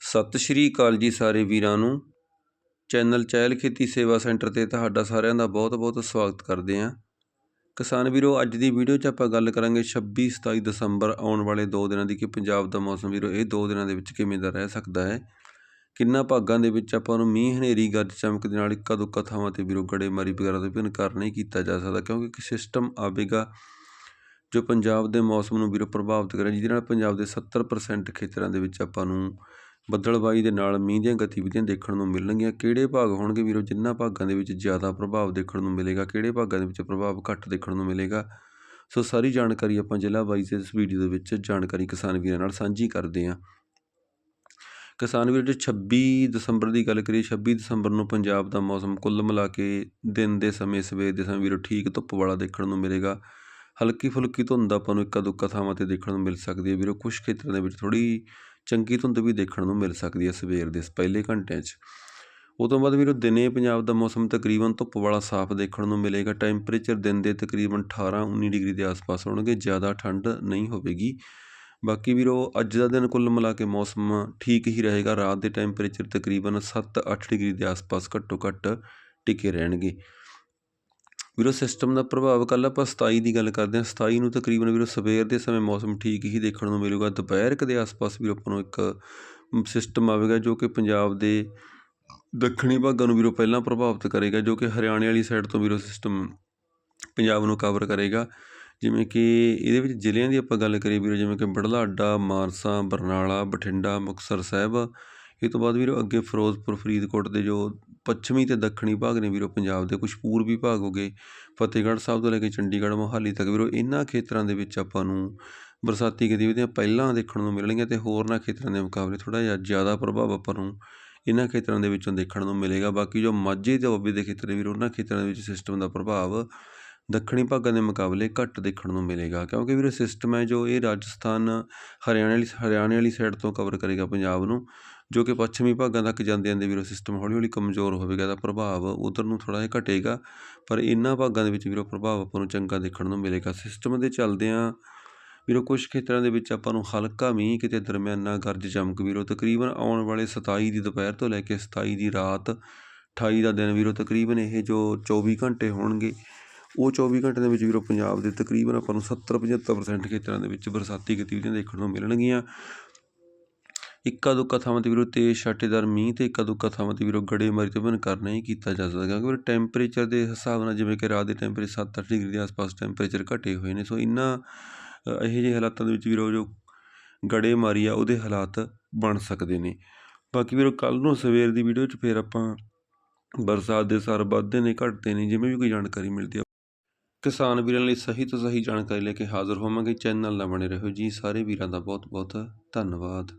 ਸਤਿ ਸ਼੍ਰੀ ਅਕਾਲ ਜੀ ਸਾਰੇ ਵੀਰਾਂ ਨੂੰ। ਚੈਨਲ ਚਹਿਲ ਖੇਤੀ ਸੇਵਾ ਸੈਂਟਰ ਤੇ ਤੁਹਾਡਾ ਸਾਰਿਆਂ ਦਾ ਬਹੁਤ-ਬਹੁਤ ਸਵਾਗਤ ਕਰਦੇ ਹਾਂ। ਕਿਸਾਨ ਵੀਰੋ, ਅੱਜ ਦੀ ਵੀਡੀਓ 'ਚ ਆਪਾਂ ਗੱਲ ਕਰਾਂਗੇ 26 27 ਦਸੰਬਰ ਆਉਣ ਵਾਲੇ 2 ਦਿਨਾਂ ਦੀ ਕਿ ਪੰਜਾਬ ਦਾ ਮੌਸਮ ਵੀਰੋ, ਇਹ 2 ਦਿਨਾਂ ਦੇ ਵਿੱਚ ਕਿਵੇਂ ਦਾ ਰਹਿ ਸਕਦਾ ਹੈ? ਕਿੰਨਾ ਭਾਗਾਂ ਦੇ ਵਿੱਚ ਆਪਾਂ ਨੂੰ ਮੀਂਹ, ਹਨੇਰੀ, ਗੱਜ ਚਮਕ ਦੇ ਨਾਲ ਇੱਕਾ ਦੁੱਕਾ ਥਾਵਾਂ ਤੇ ਵੀਰੋ ਗੜੇਮਾਰੀ ਵਗੈਰਾ ਤੋਂ ਵੀ ਇਨਕਾਰ ਨਹੀਂ ਕੀਤਾ ਜਾ ਸਕਦਾ ਕਿਉਂਕਿ ਇੱਕ ਸਿਸਟਮ ਆਵੇਗਾ ਜੋ ਪੰਜਾਬ ਦੇ ਮੌਸਮ ਨੂੰ ਵੀਰੋ ਪ੍ਰਭਾਵਿਤ ਕਰੇ, ਜਿਹਦੇ ਨਾਲ ਪੰਜਾਬ ਦੇ 70% ਖੇਤਰਾਂ ਦੇ ਵਿੱਚ ਆਪਾਂ ਨੂੰ ਬੱਦਲਬਾਈ ਦੇ ਨਾਲ ਮੀਂਹ ਦੀਆਂ ਗਤੀਵਿਧੀਆਂ ਦੇਖਣ ਨੂੰ ਮਿਲਣਗੀਆਂ। ਕਿਹੜੇ ਭਾਗ ਹੋਣਗੇ ਵੀਰੋ? ਜਿਨ੍ਹਾਂ ਭਾਗਾਂ ਦੇ ਵਿੱਚ ਜ਼ਿਆਦਾ ਪ੍ਰਭਾਵ ਦੇਖਣ ਨੂੰ ਮਿਲੇਗਾ, ਕਿਹੜੇ ਭਾਗਾਂ ਦੇ ਵਿੱਚ ਪ੍ਰਭਾਵ ਘੱਟ ਦੇਖਣ ਨੂੰ ਮਿਲੇਗਾ? ਸੋ ਸਾਰੀ ਜਾਣਕਾਰੀ ਆਪਾਂ ਜ਼ਿਲ੍ਹਾ ਵਾਈਜ਼ ਇਸ ਵੀਡੀਓ ਦੇ ਵਿੱਚ ਜਾਣਕਾਰੀ ਕਿਸਾਨ ਵੀਰਾਂ ਨਾਲ ਸਾਂਝੀ ਕਰਦੇ ਹਾਂ। ਕਿਸਾਨ ਵੀਰ, ਜੇ 26 ਦਸੰਬਰ ਦੀ ਗੱਲ ਕਰੀਏ 26 ਦਸੰਬਰ ਨੂੰ ਪੰਜਾਬ ਦਾ ਮੌਸਮ ਕੁੱਲ ਮਿਲਾ ਕੇ ਦਿਨ ਦੇ ਸਮੇਂ, ਸਵੇਰ ਦੇ ਸਮੇਂ ਵੀਰੋ ਠੀਕ ਧੁੱਪ ਵਾਲਾ ਦੇਖਣ ਨੂੰ ਮਿਲੇਗਾ। ਹਲਕੀ ਫੁਲਕੀ ਧੁੰਦ ਆਪਾਂ ਨੂੰ ਇੱਕਾ ਦੁੱਕਾ ਥਾਵਾਂ ਤੇ ਦੇਖਣ ਨੂੰ ਮਿਲ ਸਕਦੀ ਹੈ। ਵੀਰੋ ਕੁਝ ਖੇਤਰਾਂ ਦੇ ਵਿੱਚ ਥੋੜੀ ਚੰਗੀ ਧੁੰਦ ਵੀ ਦੇਖਣ ਨੂੰ ਮਿਲ ਸਕਦੀ ਹੈ ਸਵੇਰ ਦੇ ਪਹਿਲੇ ਘੰਟਿਆਂ 'ਚ। ਉਹ ਤੋਂ ਬਾਅਦ ਵੀਰੋ ਦਿਨੇ ਪੰਜਾਬ ਦਾ ਮੌਸਮ ਤਕਰੀਬਨ ਧੁੱਪ ਵਾਲਾ ਸਾਫ਼ ਦੇਖਣ ਨੂੰ ਮਿਲੇਗਾ। ਟੈਂਪਰੇਚਰ ਦਿਨ ਦੇ ਤਕਰੀਬਨ 18 19 ਡਿਗਰੀ ਦੇ ਆਸ-ਪਾਸ ਹੋਣਗੇ, ਜ਼ਿਆਦਾ ਠੰਡ ਨਹੀਂ ਹੋਵੇਗੀ। ਬਾਕੀ ਵੀਰੋ ਅੱਜ ਦਾ ਦਿਨ ਕੁੱਲ ਮਿਲਾ ਕੇ ਮੌਸਮ ਠੀਕ ਹੀ ਰਹੇਗਾ। ਰਾਤ ਦੇ ਟੈਂਪਰੇਚਰ ਤਕਰੀਬਨ 7-8 ਡਿਗਰੀ ਦੇ ਆਸ-ਪਾਸ ਘੱਟੋ ਘੱਟ ਟਿਕੇ ਰਹਿਣਗੇ। ਵੀਰੋ ਸਿਸਟਮ ਦਾ ਪ੍ਰਭਾਵ ਕੱਲ ਆਪਾਂ 27 ਦੀ ਗੱਲ ਕਰਦੇ ਹਾਂ। 27 ਨੂੰ ਤਕਰੀਬਨ ਵੀਰੋ ਸਵੇਰ ਦੇ ਸਮੇਂ ਮੌਸਮ ਠੀਕ ਹੀ ਦੇਖਣ ਨੂੰ ਮਿਲੂਗਾ। ਦੁਪਹਿਰ ਦੇ ਆਸ-ਪਾਸ ਵੀਰੋ ਆਪਾਂ ਨੂੰ ਇੱਕ ਸਿਸਟਮ ਆਵੇਗਾ ਜੋ ਕਿ ਪੰਜਾਬ ਦੇ ਦੱਖਣੀ ਭਾਗਾਂ ਨੂੰ ਵੀਰੋ ਪਹਿਲਾਂ ਪ੍ਰਭਾਵਿਤ ਕਰੇਗਾ, ਜੋ ਕਿ ਹਰਿਆਣੇ ਵਾਲੀ ਸਾਈਡ ਤੋਂ ਵੀਰੋ ਸਿਸਟਮ ਪੰਜਾਬ ਨੂੰ ਕਵਰ ਕਰੇਗਾ। ਜਿਵੇਂ ਕਿ ਇਹਦੇ ਵਿੱਚ ਜ਼ਿਲ੍ਹਿਆਂ ਦੀ ਆਪਾਂ ਗੱਲ ਕਰੀਏ ਵੀਰੋ, ਜਿਵੇਂ ਕਿ ਬੜਲਾਡਾ, ਮਾਨਸਾ, ਬਰਨਾਲਾ, ਬਠਿੰਡਾ, ਮੁਕਤਸਰ ਸਾਹਿਬ ਇਹ ਤੋਂ ਬਾਅਦ ਵੀਰੋ ਅੱਗੇ ਫਿਰੋਜ਼ਪੁਰ, ਫਰੀਦਕੋਟ ਦੇ ਜੋ ਪੱਛਮੀ ਅਤੇ ਦੱਖਣੀ ਭਾਗ ਨੇ ਵੀਰੋ ਪੰਜਾਬ ਦੇ ਕੁਝ ਪੂਰਬੀ ਭਾਗ ਹੋ ਗਏ, ਫਤਿਹਗੜ੍ਹ ਸਾਹਿਬ ਤੋਂ ਲੈ ਕੇ ਚੰਡੀਗੜ੍ਹ, ਮੋਹਾਲੀ ਤੱਕ ਵੀਰੋ ਇਹਨਾਂ ਖੇਤਰਾਂ ਦੇ ਵਿੱਚ ਆਪਾਂ ਨੂੰ ਬਰਸਾਤੀ ਗਤੀਵਿਧੀਆਂ ਪਹਿਲਾਂ ਦੇਖਣ ਨੂੰ ਮਿਲਣਗੀਆਂ ਤੇ ਹੋਰਨਾਂ ਖੇਤਰਾਂ ਦੇ ਮੁਕਾਬਲੇ ਥੋੜਾ ਜਿਹਾ ਜ਼ਿਆਦਾ ਪ੍ਰਭਾਵ ਆਪਾਂ ਨੂੰ ਇਹਨਾਂ ਖੇਤਰਾਂ ਦੇ ਵਿੱਚੋਂ ਦੇਖਣ ਨੂੰ ਮਿਲੇਗਾ। ਬਾਕੀ ਜੋ ਮਾਝੇ ਤੇ ਦੁਆਬੇ ਦੇ ਖੇਤਰ ਵੀਰੋ, ਉਹਨਾਂ ਖੇਤਰਾਂ ਦੇ ਵਿੱਚ ਸਿਸਟਮ ਦਾ ਪ੍ਰਭਾਵ ਦੱਖਣੀ ਭਾਗਾਂ ਦੇ ਮੁਕਾਬਲੇ ਘੱਟ ਦੇਖਣ ਨੂੰ ਮਿਲੇਗਾ, ਕਿਉਂਕਿ ਵੀਰੋ ਸਿਸਟਮ ਹੈ ਜੋ ਇਹ ਰਾਜਸਥਾਨ, ਹਰਿਆਣੇ ਵਾਲੀ ਹਰਿਆਣੇ ਵਾਲੀ ਸਾਈਡ ਤੋਂ ਕਵਰ ਕਰੇਗਾ ਪੰਜਾਬ ਨੂੰ, ਜੋ ਕਿ ਪੱਛਮੀ ਭਾਗਾਂ ਤੱਕ ਜਾਂਦੇ ਜਾਂਦੇ ਵੀਰੋ ਸਿਸਟਮ ਹੌਲੀ ਹੌਲੀ ਕਮਜ਼ੋਰ ਹੋਵੇਗਾ ਦਾ ਪ੍ਰਭਾਵ ਉਧਰ ਨੂੰ ਥੋੜਾ ਜਿਹਾ ਘਟੇਗਾ, ਪਰ ਇਹਨਾਂ ਭਾਗਾਂ ਦੇ ਵਿੱਚ ਵੀਰੋ ਪ੍ਰਭਾਵ ਆਪਾਂ ਨੂੰ ਚੰਗਾ ਦੇਖਣ ਨੂੰ ਮਿਲੇਗਾ। ਸਿਸਟਮ ਦੇ ਚੱਲਦਿਆਂ ਵੀਰੋ ਕੁਝ ਖੇਤਰਾਂ ਦੇ ਵਿੱਚ ਆਪਾਂ ਨੂੰ ਹਲਕਾ ਮੀਂਹ ਕਿਤੇ ਦਰਮਿਆਨਾ ਗਰਜ ਚਮਕ ਵੀਰੋ, ਤਕਰੀਬਨ ਆਉਣ ਵਾਲੇ 27 ਦੀ ਦੁਪਹਿਰ ਤੋਂ ਲੈ ਕੇ 27 ਦੀ ਰਾਤ 28 ਦਾ ਦਿਨ ਵੀਰੋ ਤਕਰੀਬਨ ਇਹ ਜੋ 24 ਘੰਟੇ ਹੋਣਗੇ ਉਹ 24 ਘੰਟੇ ਦੇ ਵਿੱਚ ਵੀਰੋ ਪੰਜਾਬ ਦੇ ਤਕਰੀਬਨ ਆਪਾਂ ਨੂੰ 70 75% ਖੇਤਰਾਂ ਦੇ ਵਿੱਚ ਬਰਸਾਤੀ ਗਤੀਵਿਧੀਆਂ ਦੇਖਣ ਨੂੰ ਮਿਲਣਗੀਆਂ। ਇੱਕਾ ਦੁੱਕਾ ਥਾਵਾਂ ਤੇ ਵੀਰੋ ਤੇਜ਼ ਛਾਟੇਦਾਰ ਮੀਂਹ ਤੇ ਇੱਕਾ ਦੁੱਕਾ ਥਾਵਾਂ ਤੇ ਵੀਰੋ ਗੜੇਮਾਰੀ ਤੋਂ ਬਿਨ ਕਰਨਾ ਹੀ ਕੀਤਾ ਜਾ ਸਕਦਾ ਕਿਉਂਕਿ ਵੀਰੋ ਟੈਂਪਰੇਚਰ ਦੇ ਹਿਸਾਬ ਨਾਲ ਜਿਵੇਂ ਕਿ ਰਾਤ ਦੇ ਟੈਂਪਰੇਚਰ 7-8 ਡਿਗਰੀ ਦੇ ਆਸ-ਪਾਸ ਟੈਂਪਰੇਚਰ ਘਟੇ ਹੋਏ ਨੇ। ਸੋ ਇੰਨਾ ਇਹੋ ਜਿਹੇ ਹਾਲਾਤਾਂ ਦੇ ਵਿੱਚ ਵੀਰੋ ਜੋ ਗੜੇਮਾਰੀ ਆ ਉਹਦੇ ਹਾਲਾਤ ਬਣ ਸਕਦੇ ਨੇ। ਬਾਕੀ ਵੀਰੋ ਕੱਲ ਨੂੰ ਸਵੇਰ ਦੀ ਵੀਡੀਓ 'ਚ ਫੇਰ ਆਪਾਂ ਬਰਸਾਤ ਦੇ ਸਰ ਵੱਧਦੇ ਨੇ, ਘਟਦੇ ਨੇ, ਜਿਵੇਂ ਵੀ ਕੋਈ ਜਾਣਕਾਰੀ ਮਿਲਦੀ ਆ ਕਿਸਾਨ ਵੀਰਾਂ ਲਈ ਸਹੀ ਤੋਂ ਸਹੀ ਜਾਣਕਾਰੀ ਲੈ ਕੇ ਹਾਜ਼ਰ ਹੋਵਾਂਗੇ। ਚੈਨਲ ਨਾਲ ਬਣੇ ਰਹੋ ਜੀ। ਸਾਰੇ ਵੀਰਾਂ ਦਾ ਬਹੁਤ ਬਹੁਤ ਧੰਨਵਾਦ।